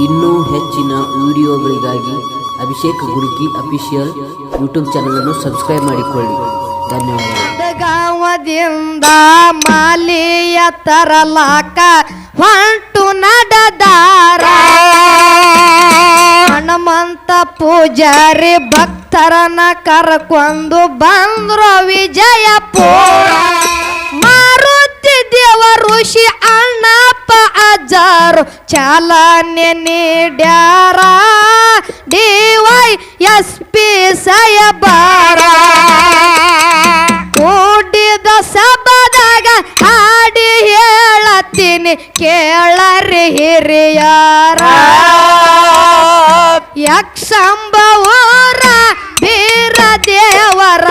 ಇನ್ನೂ ಹೆಚ್ಚಿನ ವಿಡಿಯೋಗಳಿಗಾಗಿ ಅಭಿಷೇಕ್ ಗುರುಕಿ ಅಫಿಷಿಯಲ್ ಯೂಟ್ಯೂಬ್ ಚಾನಲನ್ನು ಸಬ್ಸ್ಕ್ರೈಬ್ ಮಾಡಿಕೊಳ್ಳಿ. ಗಾವದಿಂದ ಮಾಲಿಯ ತರಲಾಕ ಹೊಂಟು ನಡದಾರ. ಹನುಮಂತ ಪೂಜಾರಿ ಭಕ್ತರನ ಕರ್ಕೊಂಡು ಬಂದ್ರು ವಿಜಯಪುರ. ದೇವ ಋಷಿ ಅಣ್ಣಪ್ಪ ಅಜ್ಜಾರು ಚಾಲನೆ ನೀಡ್ಯಾರ. ಡಿ ವೈ ಎಸ್ ಪಿ ಸಾಯಬಾರ ಕೂಡಿದ ಸಬದಾಗ ಹಾಡಿ ಹೇಳತ್ತೀನಿ, ಕೇಳರಿ ಹಿರಿಯಾರ. ಯಕ್ಷಂಬವರ ವೀರ ದೇವರ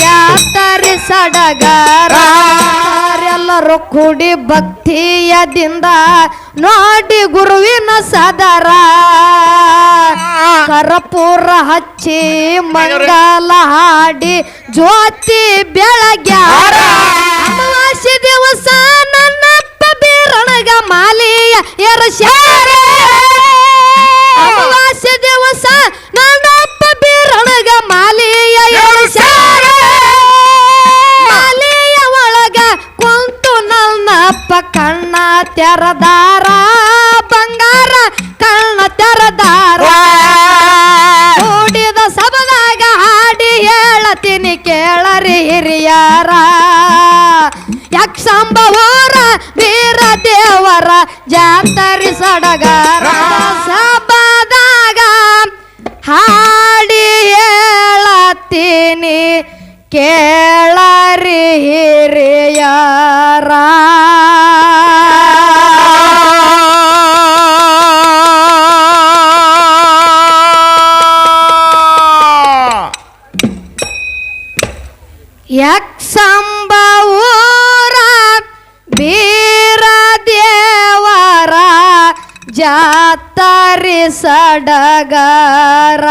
ಜಾತರಿ ಸಡಗರ. ಎಲ್ಲರೂ ಕೂಡಿ ಭಕ್ತಿಯದಿಂದ ನೋಡಿ ಗುರುವಿನ ಸದರ. ಕರ್ಪೂರ ಹಚ್ಚಿ ಮಂಗಲ ಹಾಡಿ ಜ್ಯೋತಿ ಬೆಳಗ್ಯಾರ ಅಮಾವಾಸ್ಯ ದಿವಸ ನನ್ನಪ್ಪ ಬೀರಣಗ ಮಾಲೀಯ ಎರಸ್ಯಾರ ಅಮಾವಾಸ್ಯೆ ದಿವಸ ನನ್ನಪ್ಪ ಬೀರಣಗ ಮಾಲಿಯ ಎರಸ್ಯಾರ ನನ್ನಪ್ಪ ಕಣ್ಣ ತೆರದಾರ, ಬಂಗಾರ ಕಣ್ಣ ತೆರದಾರ. ಕೂಡಿದ ಸಬದಾಗ ಹಾಡಿ ಹೇಳತೀನಿ ಕೇಳರಿ ಹಿರಿಯರ. ಯಕ್ಷಂಬವರ ವೀರ ದೇವರ ಜಾತರಿ ಸಡಗರ. ಸಡಗರ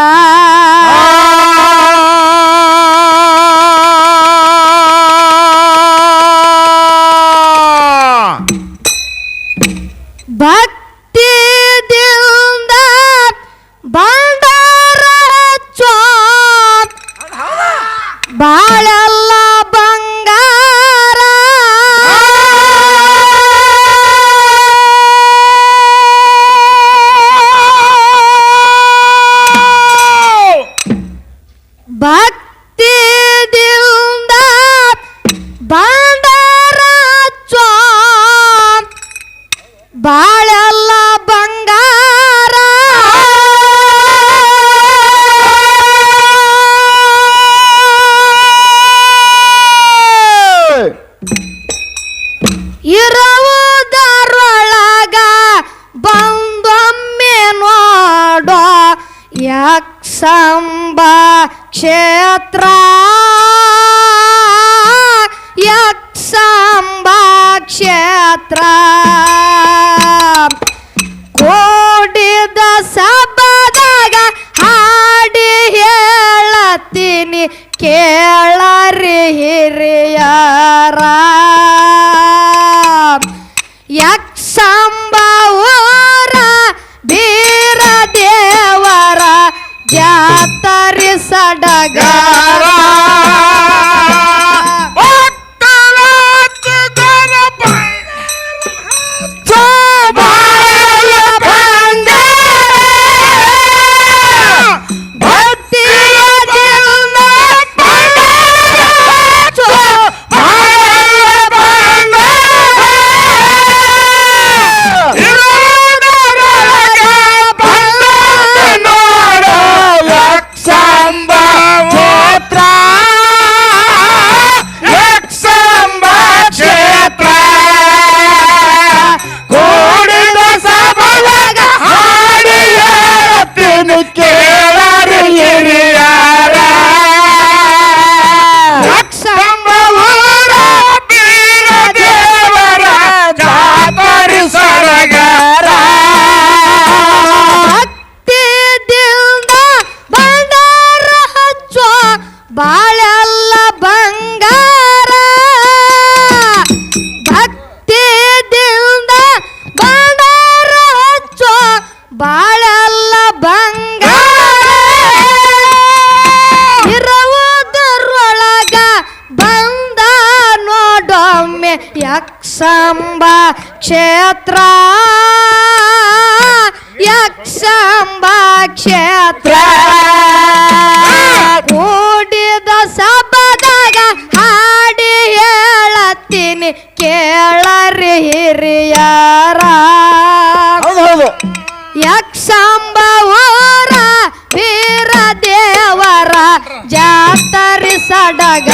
ಜಾತರಿ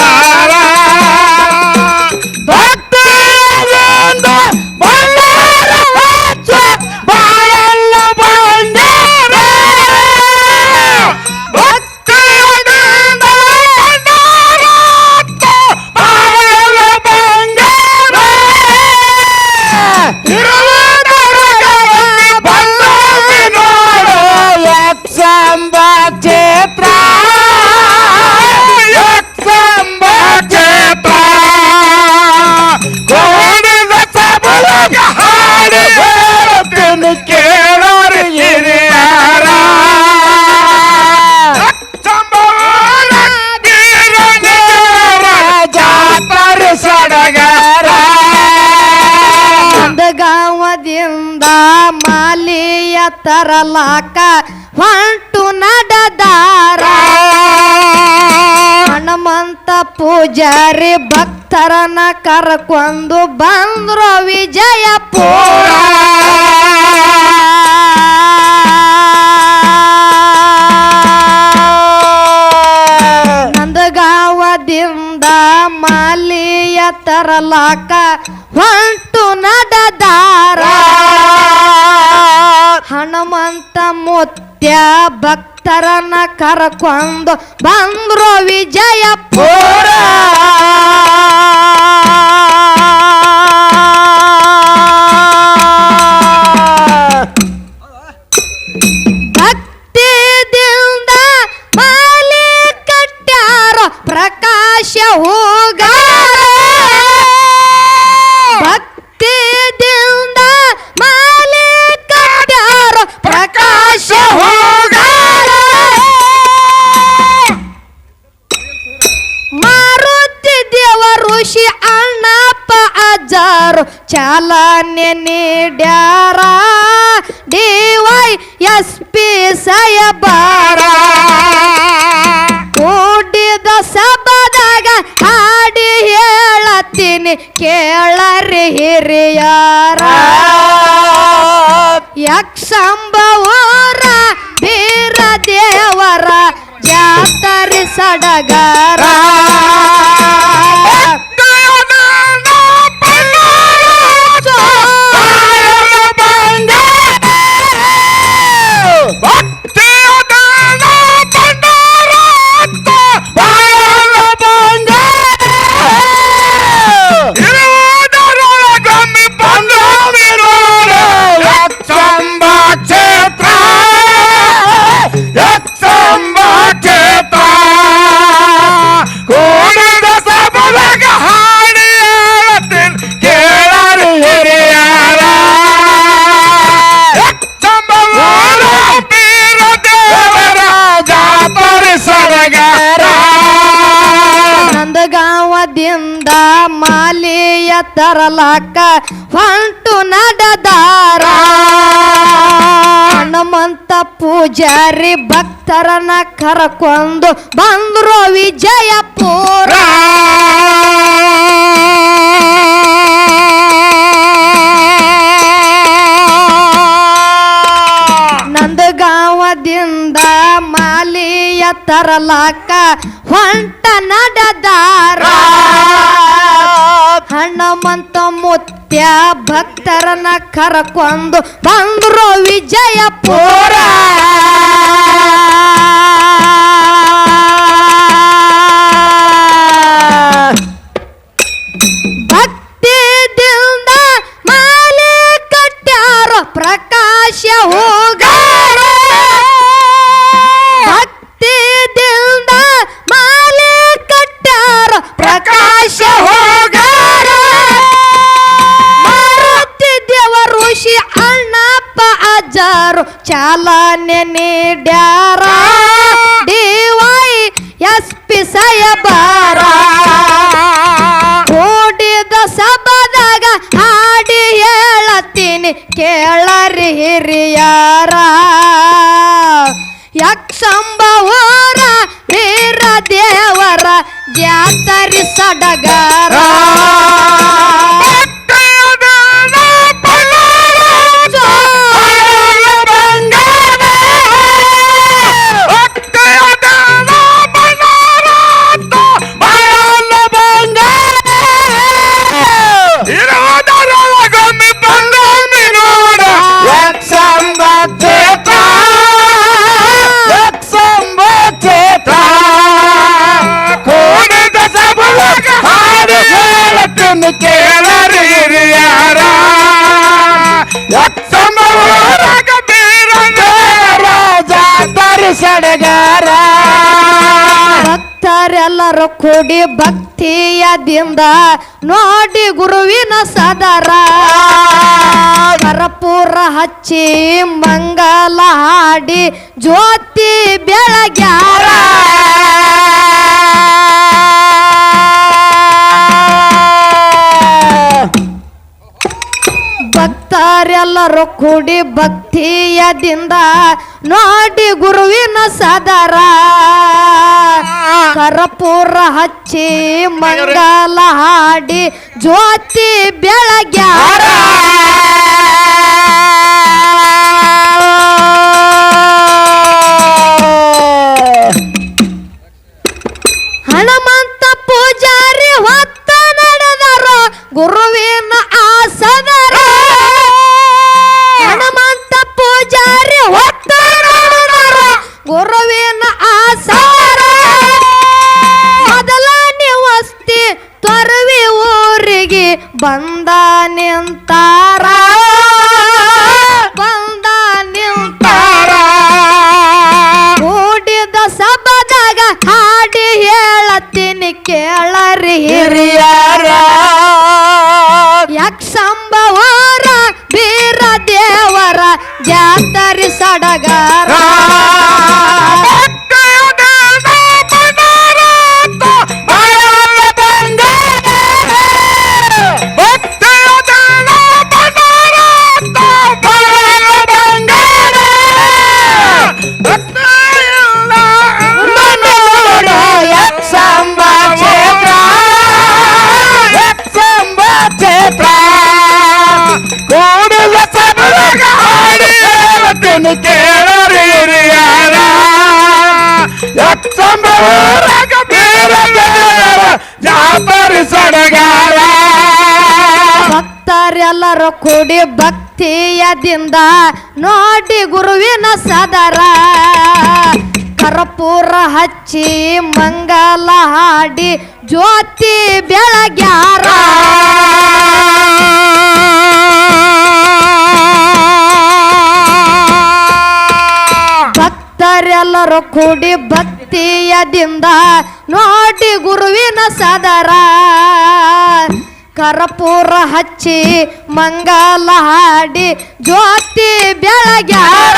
ತರಲಾಕ ಹೊಂಟು ನಡದಾರ. ಹನುಮಂತ ಪೂಜಾರಿ ಭಕ್ತರನ ಕರ್ಕೊಂಡು ಬಂದ್ರು ವಿಜಯಪುರ. ನಂದಗಾವದಿಂದ ಮಾಲಿಯ ತರಲಾಕ ಹೊಂಟು ನಡೆದಾರ. ಹನುಮಂತ ಮುತ್ಯ ಭಕ್ತರನ್ನ ಕರ್ಕೊಂಡು ಬಂದ್ರು ವಿಜಯಪುರ. ಭಕ್ತಿದಿಂದ ಮಾಲೆ ಕಟ್ಟ್ಯಾರ ಪ್ರಕಾಶ ಹೋಗಾರ ಅಜ್ಜಾರು ಚಾಲನೆ ತರಲಾಕ ಹೊಂಟು ನಡೆದಾರ ಹನುಮಂತ ಪೂಜಾರಿ ಭಕ್ತರನ್ನ ಕರಕೊಂಡು ಬಂದ್ರು ವಿಜಯಪುರ. ನಂದಗಾವದಿಂದ ಮಾಲಿಯ ತರಲಾಕ ಹೊಂಟ ನಡೆದಾರ ಹನುಮಂತ ಮುತ್ಯ ಭಕ್ತರನ್ನ ಕರಕೊಂದು ಬಂದ್ರು ವಿಜಯಪುರ. ಭಕ್ತಿದಿಂದ ಮಾಲೆ ಕಟ್ಟ್ಯಾರ ಪ್ರಕಾಶ ಹೋಗಾರ ಚಾಲನೆ ನೀಡ್ಯಾರ ಡಿ ವೈ ಎಸ್ ಪಿ ಸಾಯಬಾರ ಸಡಗಾರ. ಭಕ್ತರೆಲ್ಲರೂ ಕೂಡಿ ಭಕ್ತಿಯದಿಂದ ನೋಡಿ ಗುರುವಿನ ಸದರ. ಕರ್ಪೂರ ಹಚ್ಚಿ ಮಂಗಲ ಹಾಡಿ ಜ್ಯೋತಿ ಬೆಳಗ್ಯಾರ. ಭಕ್ತರೆಲ್ಲರೂ ಕೂಡಿ ಭಕ್ತಿಯದಿಂದ ನೋಡಿ ಗುರುವಿನ ಸದರ. ಕರಪೂರ ಹಚ್ಚಿ ಮಂಗಲ ಹಾಡಿ ಜ್ಯೋತಿ ಬೆಳಗ್ಯಾರ. ಹನುಮಂತ ಪೂಜಾರಿ ಹೊತ್ತ ನಡೆದರು. ಗುರುವಿನ ಆಸನರ ಬಂದ ಸಡಗಾರ ಭಕ್ತರೆಲ್ಲರೂ ಕೂಡಿ ಭಕ್ತಿಯದಿಂದ ನೋಡಿ ಗುರುವಿನ ಸದರ. ಕರ್ಪೂರ ಹಚ್ಚಿ ಮಂಗಲ ಹಾಡಿ ಜ್ಯೋತಿ ಬೆಳಗ್ಯಾರ. ಭಕ್ತರೆಲ್ಲರೂ ಕೂಡಿ ಭಕ್ತಿಯದಿಂದ ನೋಡಿ ಗುರುವಿನ ಸದರ. ಕರಪೂರ ಹಚ್ಚಿ ಮಂಗಲ ಹಾಡಿ ಜ್ಯೋತಿ ಬೆಳಗ್ಯಾರ.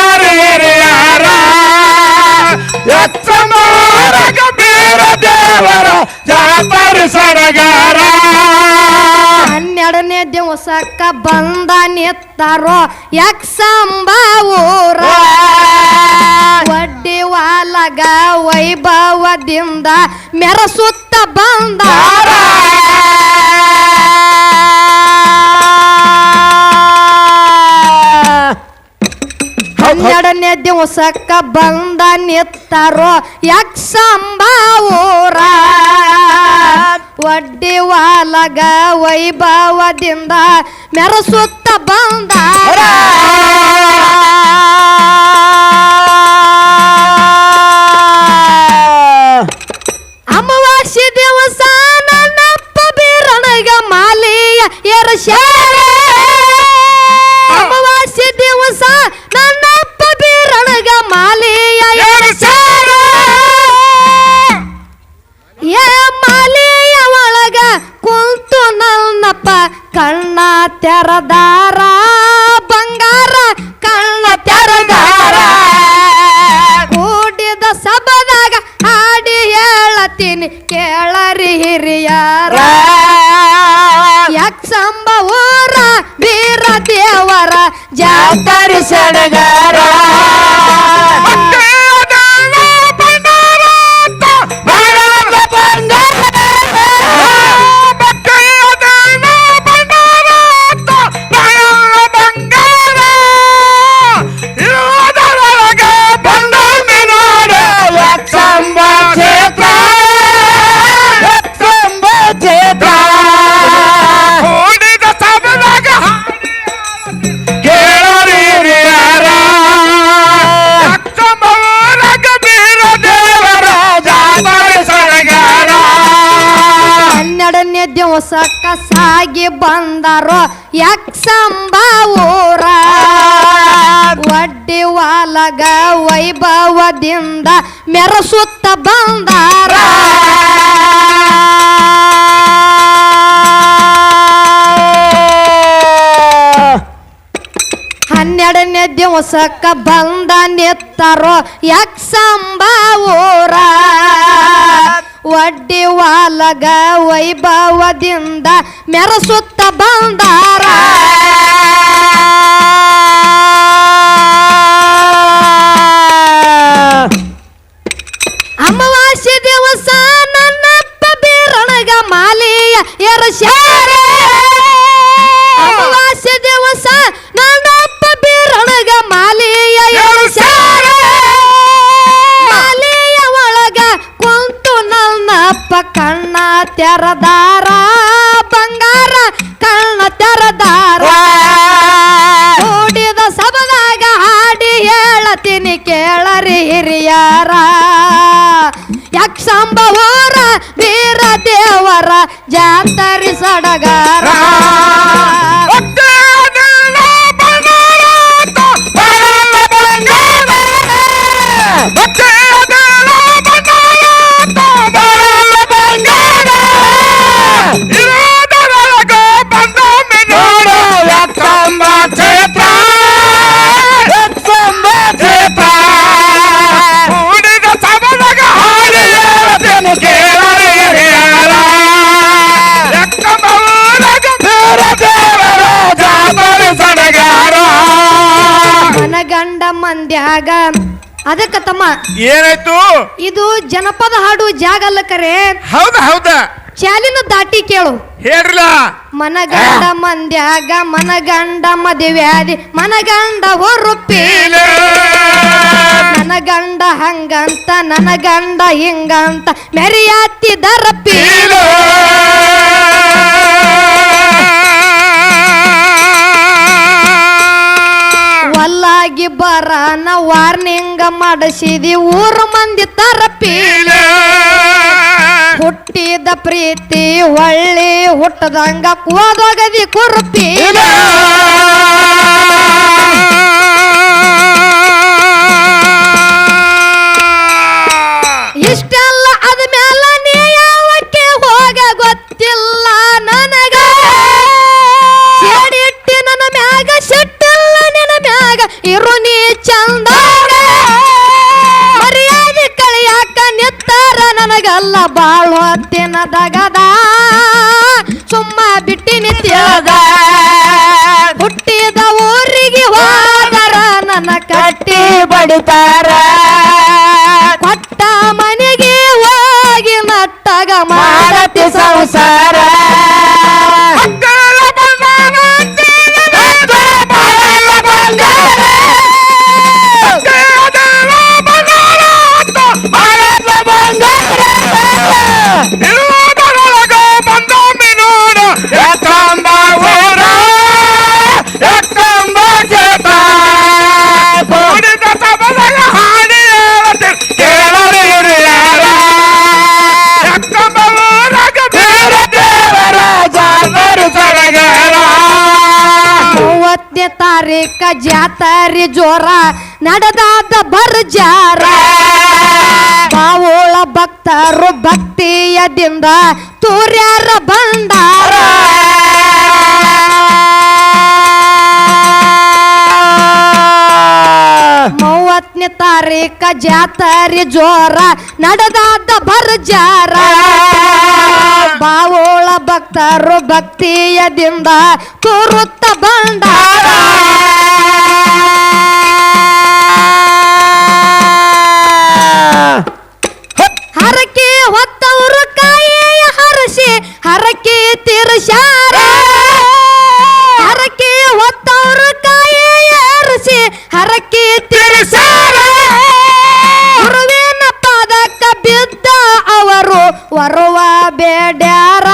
ದಿವಸಕ್ಕ ಬಂದ ನಿತ್ತಾರೋ ಯಕ್ಸಂಬೂರ ಊರ? ವಡ್ಡಿ ವಾಲಗ ವೈಭವದಿಂದ ಮೆರಸುತ್ತ ಬಂದ ಹನ್ನೆರಡನೇ ದಿವಸಕ್ಕ ಬಂದ ನಿತ್ತಾರೋ ಯಕ್ಸಂಬಾ ವಡ್ಡಿ ವಾಲಗ ವೈಭವದಿಂದ ಮೆರಸುತ್ತ ಬಂದ. ತೆರದಾರ ಬಂಗಾರ, ಕಳ್ಳ ತೆರದಾರ. ಕೂಡಿದ ಸಭದಾಗ ಹಾಡಿ ಹೇಳತೀನಿ ಕೇಳರಿ ಹಿರಿಯರ. ಯಕ್ಷಂಬ ಊರ, ವೀರ ದೇವರ, ಜಾತರಿ ಸಡಗರ ವಾಲಗ ವೈಭವದಿಂದ ಮೆರಸುತ್ತ ಬಂದಾರ. ಹನ್ನೆರಡನೇ ದಿವಸಕ್ಕ ಬಂದ ನಿತ್ತರೋ ಯಕ್ಸಂಬೂರ ವಡ್ಡಿ ವಾಲಗ ವೈಭವದಿಂದ ಮೆರಸುತ್ತ ಬಂದಾರ. ದಿವಸ ನನ್ನಪ್ಪ ಬೀರೊಳಗ ಮಾಲೆಯ ಎರಸ್ಯಾರ ಅಮಾವಾಸ್ಯೆ ದಿವಸ ನನ್ನಪ್ಪ ಬೀರೊಳಗ ಮಾಲೆಯ ಎರಸ್ಯಾರ ಮಾಲೆಯ ಒಳಗ ಕುಂತು ನನ್ನಪ್ಪ ಕಣ್ಣ ತೆರದಾರ. ಬಂಗಾರ ಕಣ್ಣ ತೆರದಾರ. ಕೂಡಿದ ಸಬದಾಗ ಹಾಡಿ ಹೇಳತೀನಿ ಕೇಳರಿ ಹಿರಿಯರ. ಯಕ್ಷಂಬ ಊರ ವೀರ ದೇವರ ಜಾಂತರಿ ಸಡಗರ. ಮನಗಂಡ ಮಂದ್ಯಾಗ ಅದಕ್ಕ ತಮ್ಮ ಏನಾಯ್ತು? ಇದು ಜನಪದ ಹಾಡು ಜಾಗ ಅಲ್ಲ ಕರೆ. ಹೌದ ಹೌದ? ಚಾಲಿನ ದಾಟಿ ಕೇಳು. ಹೇಳ್ರಲ್ಲ ಮನಗಂಡ ಮಂದ್ಯಾಗ ಮನಗಂಡ ಮದುವ್ಯಾದಿ ಮನಗಂಡ ಹೊರುಪಿ ನನಗಂಡ ಗಂಡ ಹಂಗಂತ ನನಗಂಡ ಗಂಡ ಹಿಂಗಂತ ಮೆರಿಯಾತಿ ದರಪಿ ಒಲ್ಲಾಗಿ ಬರನ ವಾರ್ನಿಂಗ್ ಮಾಡಿಸಿದಿ ಊರು ಮಂದಿ ತರಪಿ. ಹುಟ್ಟಿದ ಪ್ರೀತಿ ಒಳ್ಳೆ ಹುಟ್ಟದಂಗ ಕೂದೋಗದಿ ಕುರುಪಿ. ಇರು ನೀ ಚಂದ ಮರ್ಯಾದೆ ಕಳಿಯಾಕ ನಿತ್ತಾರ ನನಗಲ್ಲ ಬಾಳು ಹೊತ್ತಿನ ದಗದ. ಸುಮ್ಮ ಬಿಟ್ಟಿ ತಿಳಿದ. ಹುಟ್ಟಿದ ಊರಿಗೆ ಹೋದರ ನನ್ನ ಕಟ್ಟಿ ಬಡಿತಾರ. ಕೊಟ್ಟ ಮನೆಗೆ ಹೋಗಿ ನಟ್ಟಗ ಮಾರತಿ ಸಂಸಾರ. ತಾರೀಕ ಜಾತರಿ ಜೋರ, ನಡೆದಾದ ಬರ್ಜಾರ. ಬಾವೋಳ ಭಕ್ತರು ಭಕ್ತಿಯದಿಂದ ತೂರ್ಯಾರ ಬಂದಾರ. ಮೂವತ್ತನೇ ತಾರೀಕ ಜಾತರಿ ಜೋರ, ನಡೆದಾದ ಬರ್ಜಾರ. ಬಾವೋಳ ಭಕ್ತರು ಭಕ್ತಿಯದಿಂದ ತೋರುತ್ತ ಬಂದಾರ. ಹರಸಿ ಹರಕೆ ತೀರ್ಸ್ಯಾರ. ಹರಕೆ ಹೊತ್ತವರು ಕಾಯಿ ಹರಸಿ ಹರಕೆ ತೀರ್ಸ್ಯಾರ. ಗುರುವಿನ ಪಾದಕ್ಕ ಬಿದ್ದ ಅವರು ವರುವ ಬೇಡ್ಯಾರ.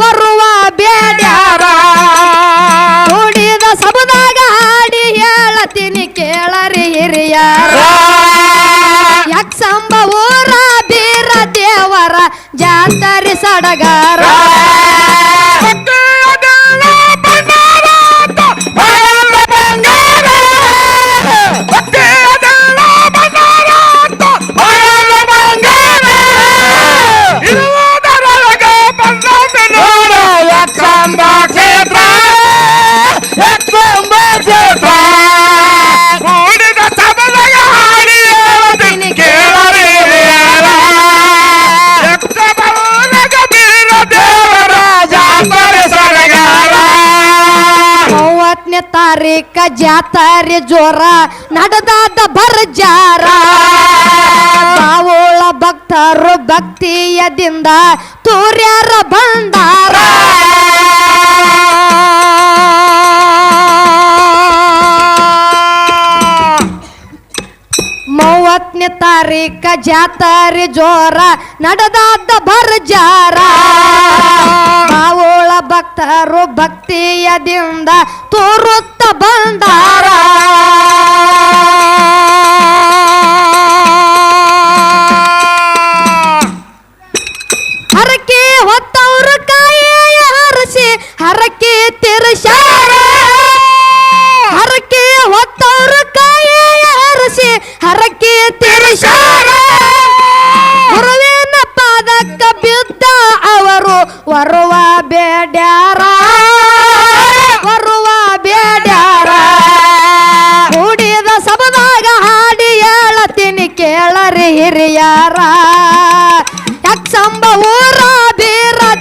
ವರುವ ಬೇಡ್ಯಾರ. ಕೂಡಿದ ಸಬದಾಗ ಹಾಡಿ ಹೇಳತೀನಿ ಕೇಳರಿ ಹಿರಿಯರ. ಯಾಕೆ ಊರ ಜಾತರಿ ತಾರೀಕ ಜಾತರಿ ಜೋರ ನಡೆದಾದ ಬರ್ಜಾರ ಬಾವೋಳ ಭಕ್ತರು ಭಕ್ತಿಯದಿಂದ ತೂರ್ಯಾರ ಬಂದಾರ ಮೂವತ್ತನೇ ತಾರೀಕ ಜಾತಾರಿ ಜೋರ ನಡೆದಾದ ಬರ್ಜಾರ ಬಾವುಳ ಭಕ್ತರು ಭಕ್ತಿಯದಿಂದ ತೋರುತ್ತ ಬಂದಾರ. ಹರಕೆ ಹೊತ್ತವರು ಕಾಯ ಹರಸಿ, ಹರಕೆ ತಿರ್ಸಾರ ಹರಕೆ ಹೊತ್ತವರು ಕಾಯ ಹರಸಿ, ಹರಕೆ ತಿರ್ಸಾರ ಗುರುವಿನ ಪಾದಕ್ಕ ಬಿದ್ದ ಅವರು ವರುವ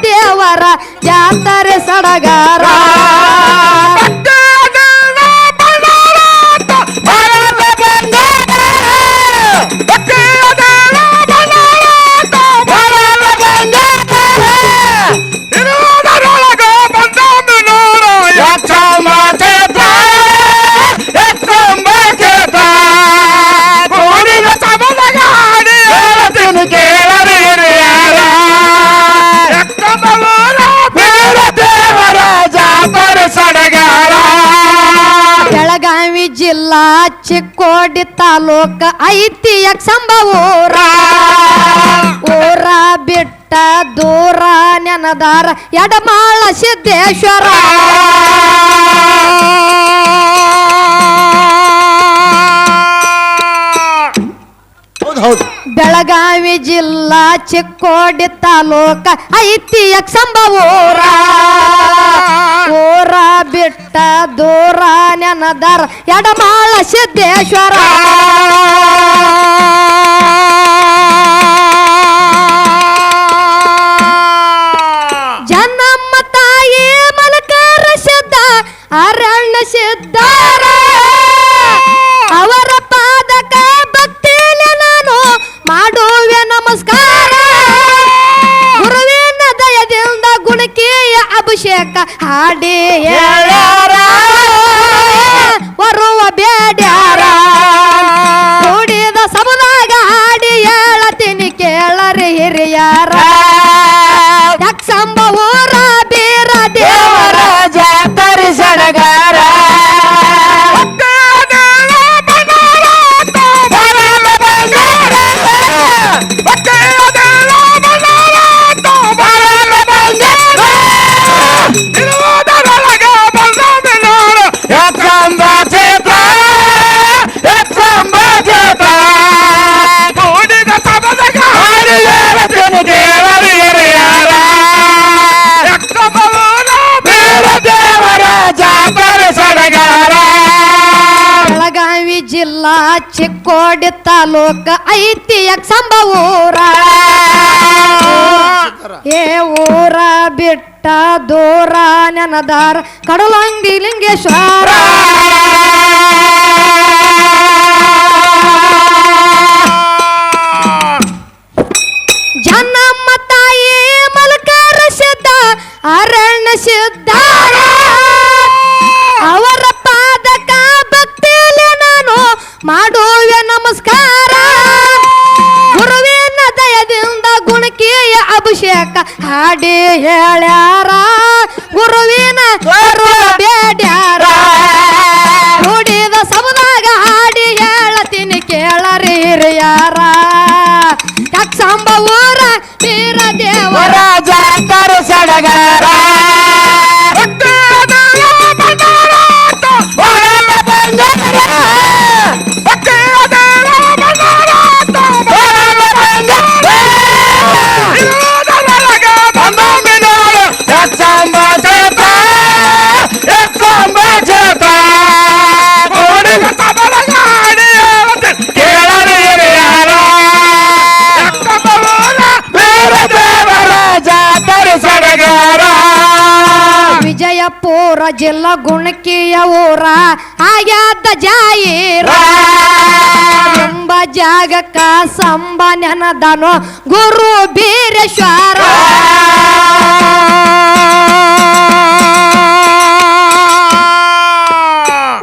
ದೇವರ ಜಾತರೆ ಸಡಗಾರ. ತಾಲೂಕ ಐತಿ ಯಕ್ ಊರ. ಊರ ಬಿಟ್ಟ ದೂರ ನೆನದಾರ ಎಡಮಾಳ ಸಿದ್ದೇಶ್ವರ. ಬೆಳಗಾವಿ ಜಿಲ್ಲಾ ಚಿಕ್ಕೋಡಿ ತಾಲೂಕ ಐತಿ ಸಂಭವ ಊರ. ಊರ ಬಿಟ್ಟ ದೂರ ನೆನದಾರ ಎಡಮಾಳ ಸಿದ್ದೇಶ್ವರ. ಹಾಡಿ ತಾಲೂಕ ಐತಿ ಯಕ್ಷಂಬ ಊರ. ಏ ಊರ ಬಿಟ್ಟ ದೂರ ನೆನದಾರ ಕಡಲಂಗಿ ಲಿಂಗೇಶ್ವರ. ಹಾಡಿ ವಿಜಯಪುರ ಜಿಲ್ಲಾ ಗುಣಕಿಯ ಊರ ಆಗ್ಯಾದ ಜಾಯಿರ ಎಂಬ ಜಾಗಕ್ಕ ಸಂಬ ನೆನದನು ಗುರು ಬೀರೇಶ್ವರ.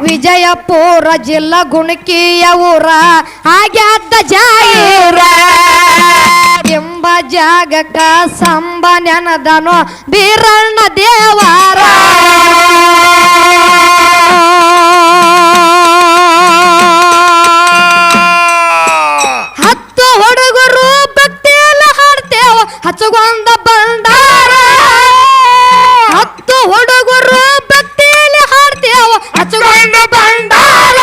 ವಿಜಯಪುರ ಜಿಲ್ಲಾ ಗುಣಕಿಯ ಊರ ಆಗ್ಯಾದ ಜಾಯಿರ ಎಂಬ ಜಾಗಕ್ಕ ಸಂಬ ನೆನದನು ಬೀರಣ್ಣ ದೇವರ. ಬಂದಾರ ಹತ್ತು ಹುಡುಗರು ಭಕ್ತಿಯಲ್ಲಿ ಹಾಡ್ತೇವ, ಹಚ್ಚಗೊಂದ ಬಂಡಾರ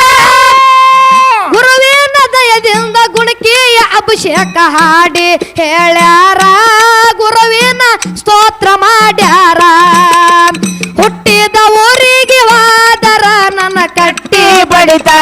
ಗುರುವಿನ ದಯದಿಂದ ಗುಣಕಿಯ ಅಭಿಷೇಕ ಹಾಡಿ ಹೇಳ್ಯಾರ, ಗುರುವಿನ ಸ್ತೋತ್ರ ಮಾಡ್ಯಾರ. ಹುಟ್ಟಿದ ಊರಿಗೆ ವಾದರ ನನ್ನ ಕಟ್ಟಿ ಬಡಿತಾರ.